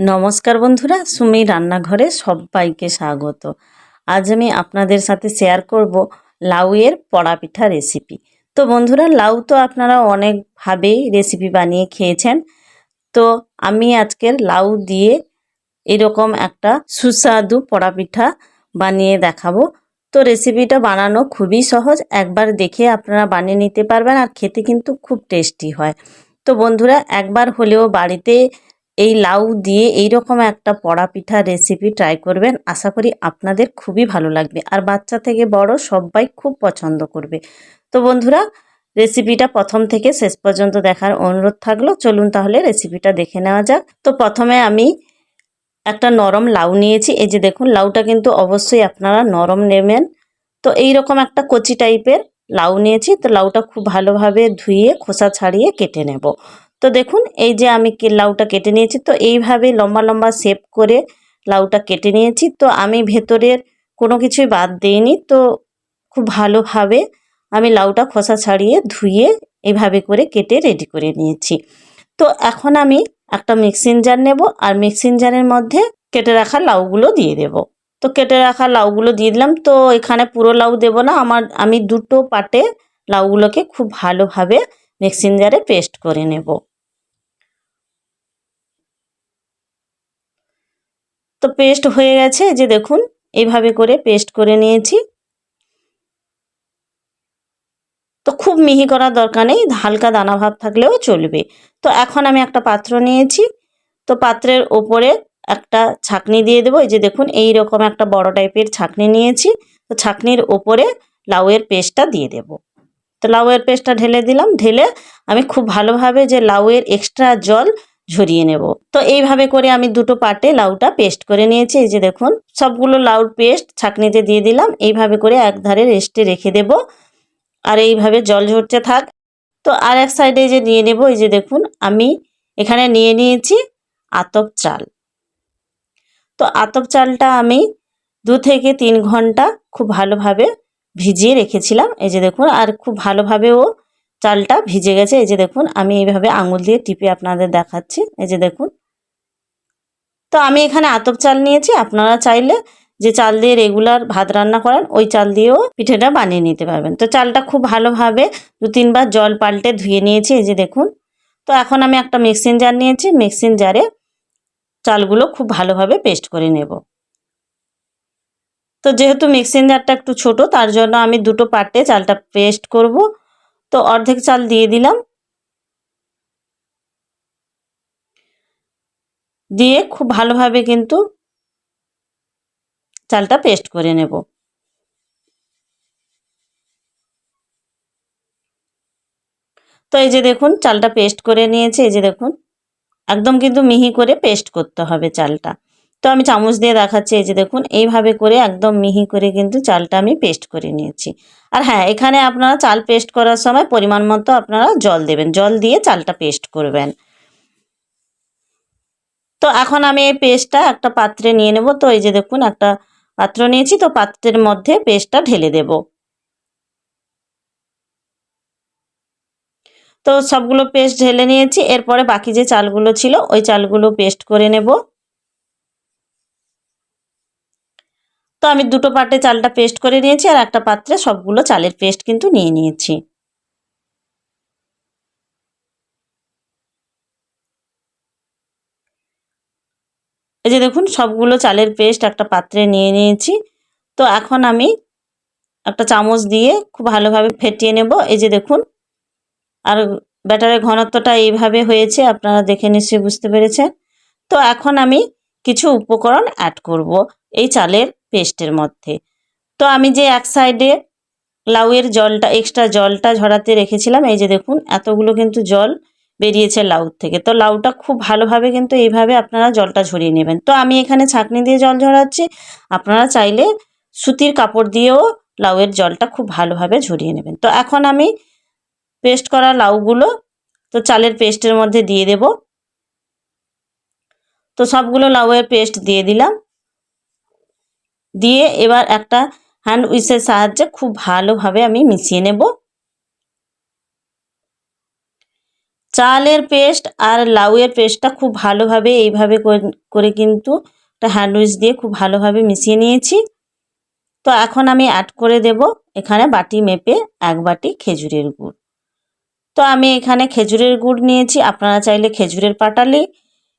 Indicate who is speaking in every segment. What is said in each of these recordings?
Speaker 1: নমস্কার বন্ধুরা সুমি রান্নাঘরে সবাইকে স্বাগত। আজ আমি আপনাদের সাথে শেয়ার করব লাউয়ের পড়া পিঠা রেসিপি তো বন্ধুরা, লাউ তো আপনারা অনেকভাবেই রেসিপি বানিয়ে খেয়েছেন। তো আমি আজকের লাউ দিয়ে এরকম একটা সুস্বাদু পড়া পিঠা বানিয়ে দেখাবো। তো রেসিপিটা বানানো খুবই সহজ, একবার দেখে আপনারা বানিয়ে নিতে পারবেন আর খেতে কিন্তু খুব টেস্টি হয়। তো বন্ধুরা, একবার হলেও বাড়িতে এই লাউ দিয়ে এই রকম একটা পড়া পিঠা রেসিপি ট্রাই করবেন। আশা করি আপনাদের খুবই ভালো লাগবে। আর বাচ্চা থেকে বড় সবাই খুব পছন্দ করবে। তো বন্ধুরা রেসিপিটা প্রথম থেকে শেষ পর্যন্ত দেখার অনুরোধ থাকল। চলুন তাহলে রেসিপিটা দেখে নেওয়া যাক। তো প্রথমে আমি একটা নরম লাউ নিয়েছি। এই যে দেখুন, লাউটা কিন্তু অবশ্যই আপনারা নরম নেবেন। তো এই রকম একটা কচি টাইপের লাউ নিয়েছি। তো লাউটা খুব ভালোভাবে ধুয়ে খোসা ছাড়িয়ে কেটে নেব। তো দেখুন, এই যে আমি লাউটা কেটে নিয়েছি, তো এইভাবে লম্বা লম্বা শেপ করে লাউটা কেটে নিয়েছি। তো আমি ভেতরের কোনো কিছুই বাদ দিইনি, তো খুব ভালোভাবে আমি লাউটা খোসা ছাড়িয়ে ধুয়ে এইভাবে করে কেটে রেডি করে নিয়েছি। তো এখন আমি একটা মিক্সিং জার নেব আর মিক্সিং জারের মধ্যে কেটে রাখা লাউগুলো দিয়ে দেব। তো কেটে রাখা লাউগুলো দিয়ে দিলাম, তো এখানে পুরো লাউ দেব না, আমার, আমি দুটো পাটে লাউগুলোকে খুব ভালোভাবে মিক্সিং জারে পেস্ট করে নেব। তো পেস্ট হয়ে গেছে যে দেখুন এইভাবে করে পেস্ট করে নিয়েছি। তো খুব মিহি করার দরকার নেই হালকা দানা ভাব থাকলেও চলবে। তো এখন আমি একটা পাত্র নিয়েছি, তো পাত্রের ওপরে একটা ছাকনি দিয়ে দেবো। এই যে দেখুন এই রকম একটা বড় টাইপের ছাকনি নিয়েছি, তো ছাকনির ওপরে লাউয়ের পেস্টটা দিয়ে দেব। তো লাউয়ের পেস্টটা ঢেলে দিলাম, ঢেলে আমি খুব ভালোভাবে যে লাউয়ের এক্সট্রা জল ঝরিয়ে নেব। তো এইভাবে করে আমি দুটো পাটে লাউটা পেস্ট করে নিয়েছি। এই যে দেখুন, সবগুলো লাউর পেস্ট ছাকনিতে দিয়ে দিলাম। এইভাবে করে এক ধারে রেস্টে রেখে দেব। আর এইভাবে জল ঝরতে থাক। তো আর এক সাইডে যে নিয়ে নেব, এই যে দেখুন, আমি এখানে নিয়ে নিয়েছি আতপ চাল। তো আতপ চালটা আমি দু থেকে তিন ঘণ্টা খুব ভালোভাবে ভিজিয়ে রেখেছিলাম। এই যে দেখুন, আর খুব ভালোভাবেও চালটা ভিজে গেছে। এই যে দেখুন, আমি এইভাবে আঙুল দিয়ে টিপে আপনাদের দেখাচ্ছি। এই যে দেখুন। তো আমি এখানে আতপ চাল নিয়েছি। আপনারা চাইলে যে চাল দিয়ে রেগুলার ভাত রান্না করেন, ওই চাল দিয়েও পিঠেটা বানিয়ে নিতে পারবেন। তো চালটা খুব ভালোভাবে দু তিনবার জল পাল্টে ধুয়ে নিয়েছি। এই যে দেখুন। তো এখন আমি একটা মিক্সিং জার নিয়েছি। মিক্সিং জারে চালগুলো খুব ভালোভাবে পেস্ট করে নেব। তো যেহেতু মিক্সিং জারটা একটু ছোট, তার জন্য আমি দুটো পার্টে চালটা পেস্ট করব। তো অর্ধেক চাল দিয়ে দিলাম। দিয়ে খুব ভালোভাবে কিন্তু চালটা পেস্ট করে নেব। তো এই যে দেখুন, চালটা পেস্ট করে নিয়েছে। এই যে দেখুন, একদম কিন্তু মিহি করে পেস্ট করতে হবে চালটা। তো আমি চামচ দিয়ে দেখাচ্ছি, এই যে দেখুন, এইভাবে করে একদম মিহি করে কিন্তু চালটা আমি পেস্ট করে নিয়েছি। আর হ্যাঁ এখানে আপনারা চাল পেস্ট করার সময় পরিমাণ মতো আপনারা জল দেবেন, জল দিয়ে চালটা পেস্ট করবেন। তো এখন আমি এই পেস্টটা একটা পাত্রে নিয়ে নেব, তো এই যে দেখুন, একটা পাত্র নিয়েছি, তো পাত্রের মধ্যে পেস্টটা ঢেলে দেব। তো সবগুলো পেস্ট ঢেলে নিয়েছি, এরপরে বাকি যে চালগুলো ছিল, ওই চালগুলো পেস্ট করে নেব। তো আমি দুটো পাটে চালটা পেস্ট করে নিয়েছি আর একটা পাত্রে সবগুলো চালের পেস্ট কিন্তু নিয়ে নিয়েছি। এই যে দেখুন, সবগুলো চালের পেস্ট একটা পাত্রে নিয়ে নিয়েছি। তো এখন আমি একটা চামচ দিয়ে খুব ভালোভাবে ফেটিয়ে নেব। এই যে দেখুন, আর ব্যাটারের ঘনত্বটা এইভাবে হয়েছে, আপনারা দেখে নিশ্চয়ই বুঝতে পেরেছেন। তো এখন আমি কিছু উপকরণ অ্যাড করব। এই চালের পেস্টের মধ্যে। তো আমি যে এক সাইডে লাউয়ের জলটা এক্সট্রা জলটা ঝরাতে রেখেছিলাম, এই যে দেখুন, এতগুলো কিন্তু জল বেরিয়েছে লাউ থেকে। তো লাউটা খুব ভালোভাবে কিন্তু এইভাবে আপনারা জলটা ঝরিয়ে নেবেন। তো আমি এখানে ছাঁকনি দিয়ে জল ঝরাচ্ছি। আপনারা চাইলে সুতির কাপড় দিয়েও লাউয়ের জলটা খুব ভালোভাবে ঝরিয়ে নেবেন। তো এখন আমি পেস্ট করা লাউগুলো, তো চালের পেস্টের মধ্যে দিয়ে দেব। তো সবগুলো লাউয়ের পেস্ট দিয়ে দিলাম। দিয়ে এবার একটা হ্যান্ড উইসের সাহায্যে খুব ভালোভাবে আমি মিশিয়ে নেব। চালের পেস্ট আর লাউয়ের পেস্টটা খুব ভালোভাবে এইভাবে করে- কিন্তু একটা হ্যান্ড হ্যান্ডউইচ দিয়ে খুব ভালোভাবে মিশিয়ে নিয়েছি। তো এখন আমি অ্যাড করে দেব এখানে বাটি মেপে এক বাটি খেজুরের গুড়। তো আমি এখানে খেজুরের গুড় নিয়েছি, আপনারা চাইলে খেজুরের পাটালি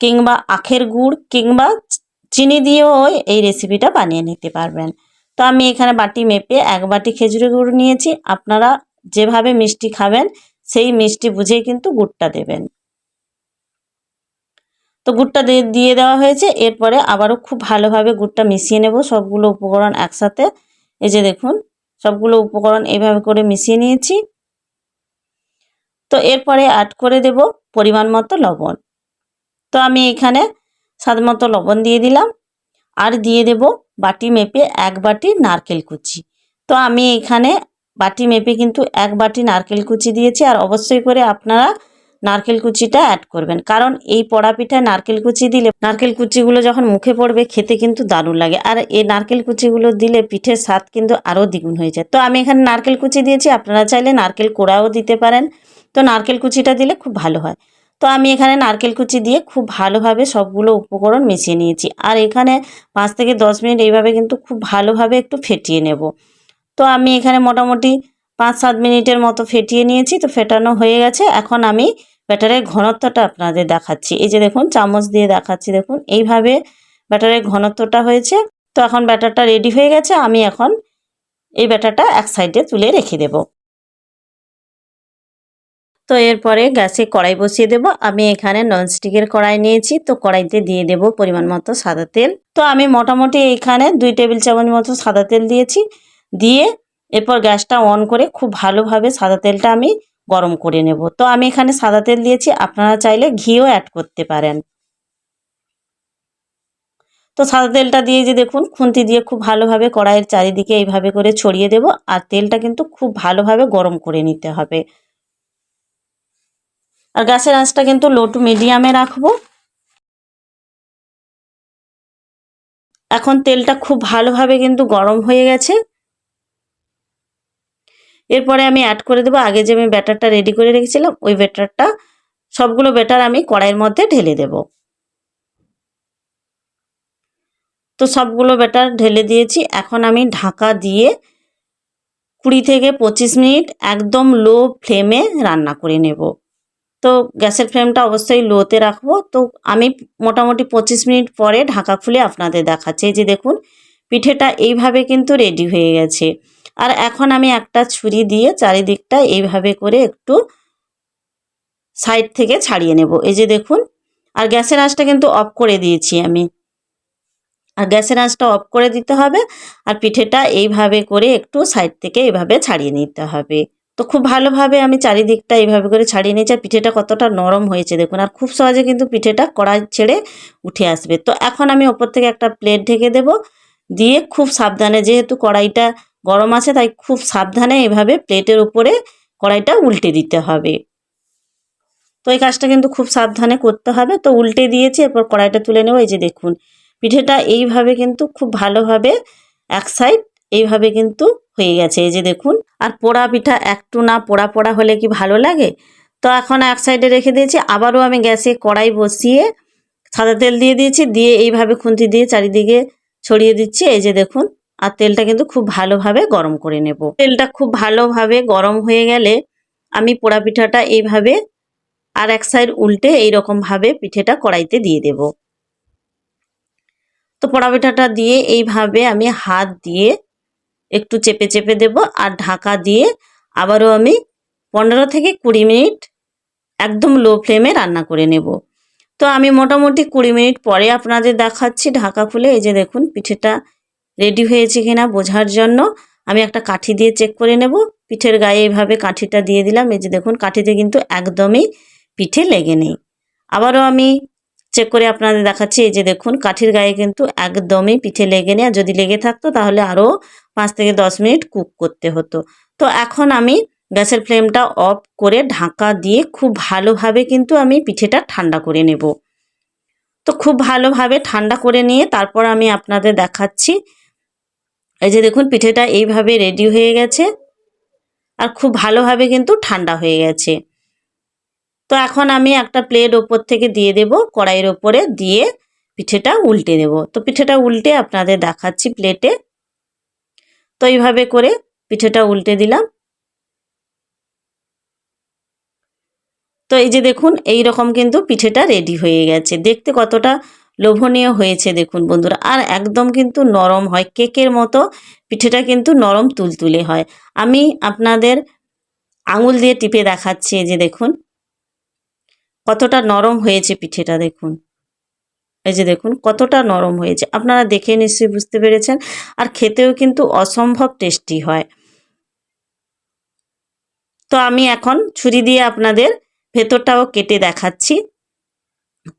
Speaker 1: কিংবা আখের গুড় কিংবা চিনি দিয়েও এই রেসিপিটা বানিয়ে নিতে পারবেন। তো আমি এখানে বাটি মেপে এক বাটি খেজুরের গুড় নিয়েছি। আপনারা যেভাবে মিষ্টি খাবেন, সেই মিষ্টি বুঝেই কিন্তু গুড়টা দেবেন। তো গুড়টা দিয়ে দিয়ে দেওয়া হয়েছে। এরপরে আবারও খুব ভালোভাবে গুড়টা মিশিয়ে নেব। সবগুলো উপকরণ একসাথে। এই যে দেখুন, সবগুলো উপকরণ এইভাবে করে মিশিয়ে নিয়েছি। তো এরপরে অ্যাড করে দেব পরিমাণ মতো লবণ। তো আমি এখানে স্বাদ মতো লবণ দিয়ে দিলাম। আর দিয়ে দেব বাটি মেপে এক বাটি নারকেল কুচি। তো আমি এখানে বাটি মেপে কিন্তু এক বাটি নারকেল কুচি দিয়েছি আর অবশ্যই করে আপনারা নারকেল কুচিটা অ্যাড করবেন। কারণ এই পড়া পিঠায় নারকেল কুচি দিলে নারকেল কুচিগুলো যখন মুখে পড়বে খেতে কিন্তু দারুণ লাগে। আর এই নারকেল কুচিগুলো দিলে পিঠের স্বাদ কিন্তু আরও দ্বিগুণ হয়ে যায়। তো আমি এখানে নারকেল কুচি দিয়েছি। আপনারা চাইলে নারকেল কোড়াও দিতে পারেন। তো নারকেল কুচিটা দিলে খুব ভালো হয়। তো আমি এখানে নারকেল কুচি দিয়ে খুব ভালোভাবে সবগুলো উপকরণ মিশিয়ে নিয়েছি। আর এখানে পাঁচ থেকে দশ মিনিট এইভাবে কিন্তু খুব ভালোভাবে একটু ফেটিয়ে নেব। তো আমি এখানে মোটামুটি পাঁচ সাত মিনিটের মতো ফেটিয়ে নিয়েছি, তো ফেটানো হয়ে গেছে। এখন আমি ব্যাটারের ঘনত্বটা আপনাদের দেখাচ্ছি। এই যে দেখুন, চামচ দিয়ে দেখাচ্ছি, দেখুন, এইভাবে ব্যাটারের ঘনত্বটা হয়েছে। তো এখন ব্যাটারটা রেডি হয়ে গেছে। আমি এখন এই ব্যাটারটা এক সাইডে তুলে রেখে দেব। তো এরপরে গ্যাসে কড়াই বসিয়ে দেব। আমি এখানে ননস্টিকের কড়াই নিয়েছি, তো কড়াইতে দিয়ে দেব পরিমাণ মতো সাদা তেল। তো আমি মোটামুটি এখানে দুই টেবিল চামচ মতো সাদা তেল দিয়েছি। দিয়ে এরপর গ্যাসটা অন করে খুব ভালোভাবে সাদা তেলটা আমি গরম করে নেব। তো আমি এখানে সাদা তেল দিয়েছি, আপনারা চাইলে ঘিও অ্যাড করতে পারেন। তো সাদা তেলটা দিয়ে যে দেখুন, খুন্তি দিয়ে খুব ভালোভাবে কড়াইয়ের চারিদিকে এইভাবে করে ছড়িয়ে দেব। আর তেলটা কিন্তু খুব ভালোভাবে গরম করে নিতে হবে। আর গ্যাসের আঁচটা কিন্তু লো টু মিডিয়ামে রাখব। এখন তেলটা খুব ভালোভাবে কিন্তু গরম হয়ে গেছে। এরপরে আমি অ্যাড করে দেবো, আগে যে আমি ব্যাটারটা রেডি করে রেখেছিলাম, ওই ব্যাটারটা, সবগুলো ব্যাটার আমি কড়াইয়ের মধ্যে ঢেলে দেব। তো সবগুলো ব্যাটার ঢেলে দিয়েছি, এখন আমি ঢাকা দিয়ে কুড়ি থেকে পঁচিশ মিনিট একদম লো ফ্লেমে রান্না করে নেব। তো গ্যাসের ফ্লেমটা অবশ্যই লোতে রাখব। তো আমি মোটামুটি পঁচিশ মিনিট পরে ঢাকা খুলে আপনাদের দেখাচ্ছি। এই যে দেখুন, পিঠেটা এইভাবে কিন্তু রেডি হয়ে গেছে। আর এখন আমি একটা ছুরি দিয়ে চারিদিকটা এইভাবে করে একটু সাইড থেকে ছাড়িয়ে নেব। এই যে দেখুন, আর গ্যাসের আঁচটা কিন্তু অফ করে দিয়েছি আমি। আর গ্যাসের আঁচটা অফ করে দিতে হবে, আর পিঠেটা এইভাবে করে একটু সাইড থেকে এইভাবে ছাড়িয়ে নিতে হবে। তো খুব ভালোভাবে আমি চারিদিকটা এইভাবে করে ছাড়িয়ে নিয়েছি, আর পিঠেটা কতটা নরম হয়েছে দেখুন। আর খুব সহজে কিন্তু পিঠেটা কড়াই ছেড়ে উঠে আসবে। তো এখন আমি ওপর থেকে একটা প্লেট ঢেকে দেব, দিয়ে খুব সাবধানে, যেহেতু কড়াইটা গরম আছে, তাই খুব সাবধানে এভাবে প্লেটের উপরে কড়াইটা উল্টে দিতে হবে। তো এই কাজটা কিন্তু খুব সাবধানে করতে হবে। তো উল্টে দিয়েছি, এরপর কড়াইটা তুলে নেব। এই যে দেখুন, পিঠেটা এইভাবে কিন্তু খুব ভালোভাবে এক সাইড এইভাবে কিন্তু হয়ে গেছে। এই যে দেখুন, আর পোড়া পিঠা একটু না পোড়া পোড়া হলে কি ভালো লাগে? তো এখন এক সাইডে রেখে দিয়েছি, আবারও আমি গ্যাসে কড়াই বসিয়ে সাদা তেল দিয়ে দিয়েছি, দিয়ে এইভাবে খুন্তি দিয়ে চারিদিকে ছড়িয়ে দিচ্ছি। এই যে দেখুন, আর তেলটা কিন্তু খুব ভালোভাবে গরম করে নেব। তেলটা খুব ভালোভাবে গরম হয়ে গেলে আমি পোড়া পিঠাটা এইভাবে আর এক সাইড উল্টে এইরকমভাবে পিঠেটা কড়াইতে দিয়ে দেব। তো পোড়া পিঠাটা দিয়ে এইভাবে আমি হাত দিয়ে একটু চেপে চেপে দেব আর ঢাকা দিয়ে আবারও আমি পনেরো থেকে কুড়ি মিনিট একদম লো ফ্লেমে রান্না করে নেব। তো আমি মোটামুটি কুড়ি মিনিট পরে আপনাদের দেখাচ্ছি ঢাকা খুলে। এই যে দেখুন, পিঠেটা রেডি হয়েছে কিনা বোঝার জন্য আমি একটা কাঠি দিয়ে চেক করে নেব। পিঠের গায়ে এইভাবে কাঠিটা দিয়ে দিলাম। এই যে দেখুন, কাঠিতে কিন্তু একদমই পিঠে লেগে নেই। আবারও আমি চেক করে আপনাদের দেখাচ্ছি। এই যে দেখুন, কাঠির গায়ে কিন্তু একদমই পিঠে লেগে নেই। আর যদি লেগে থাকতো তাহলে আরও পাঁচ থেকে দশ মিনিট কুক করতে হতো। তো এখন আমি গ্যাসের ফ্লেমটা অফ করে ঢাকা দিয়ে খুব ভালোভাবে কিন্তু আমি পিঠেটা ঠান্ডা করে নেব। তো খুব ভালোভাবে ঠান্ডা করে নিয়ে তারপর আমি আপনাদের দেখাচ্ছি। এই যে দেখুন, পিঠেটা এইভাবে রেডি হয়ে গেছে আর খুব ভালোভাবে কিন্তু ঠান্ডা হয়ে গেছে। তো এখন আমি একটা প্লেট ওপর থেকে দিয়ে দেব, কড়াইয়ের ওপরে দিয়ে পিঠেটা উল্টে দেব। তো পিঠেটা উল্টে আপনাদের দেখাচ্ছি প্লেটে তো এইভাবে করে পিঠেটা উল্টে দিলাম। তো এই যে দেখুন, এই রকম কিন্তু পিঠেটা রেডি হয়ে গেছে। দেখতে কতটা লোভনীয় হয়েছে দেখুন বন্ধুরা। আর একদম কিন্তু নরম হয়, কেকের মতো পিঠেটা কিন্তু নরম তুলতুলে হয়। আমি আপনাদের আঙুল দিয়ে টিপে দেখাচ্ছি যে দেখুন, কতটা নরম হয়েছে পিঠেটা দেখুন। এই যে দেখুন, কতটা নরম হয়েছে। আপনারা দেখে নিশ্চয়ই বুঝতে পেরেছেন। আর খেতেও কিন্তু অসম্ভব টেস্টি হয়। তো আমি এখন ছুরি দিয়ে আপনাদের ভেতরটাও কেটে দেখাচ্ছি।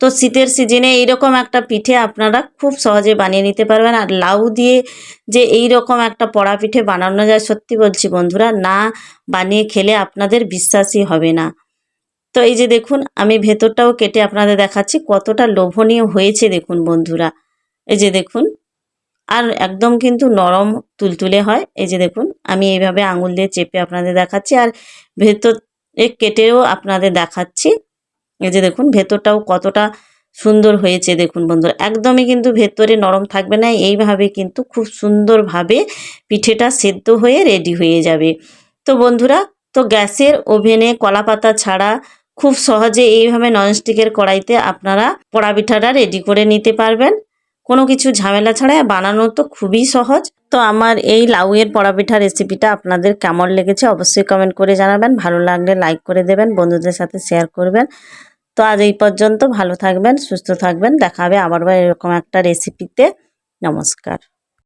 Speaker 1: তো শীতের সিজনে এইরকম একটা পিঠে আপনারা খুব সহজে বানিয়ে নিতে পারবেন। আর লাউ দিয়ে যে এই রকম একটা পড়া পিঠে বানানো যায়, সত্যি বলছি বন্ধুরা, না বানিয়ে খেলে আপনাদের বিশ্বাসই হবে না। তো এই যে দেখুন, আমি ভেতরটাও কেটে আপনাদের দেখাচ্ছি, কতটা লোভনীয় হয়েছে দেখুন বন্ধুরা। এই যে দেখুন, আর একদম কিন্তু নরম তুলতুলে হয়। এই যে দেখুন, আমি এইভাবে আঙুল দিয়ে চেপে আপনাদের দেখাচ্ছি, আর ভেতর কেটেও আপনাদের দেখাচ্ছি। এই যে দেখুন, ভেতরটাও কতটা সুন্দর হয়েছে দেখুন বন্ধুরা। একদমই কিন্তু ভেতরে নরম থাকবে না, এইভাবে কিন্তু খুব সুন্দরভাবে পিঠেটা সেদ্ধ হয়ে রেডি হয়ে যাবে। তো বন্ধুরা, তো গ্যাসের ওভেনে কলা পাতা ছাড়া খুব সহজে এইভাবে ননস্টিকের কড়াইতে আপনারা পোড়া পিঠাটা রেডি করে নিতে পারবেন। কোনো কিছু ঝামেলা ছাড়া বানানো তো খুবই সহজ। তো আমার এই লাউয়ের পোড়া পিঠা রেসিপিটা আপনাদের কেমন লেগেছে অবশ্যই কমেন্ট করে জানাবেন। ভালো লাগলে লাইক করে দেবেন, বন্ধুদের সাথে শেয়ার করবেন। তো আজ এই পর্যন্ত ভালো থাকবেন, সুস্থ থাকবেন। দেখা হবে আবার এরকম একটা রেসিপিতে নমস্কার।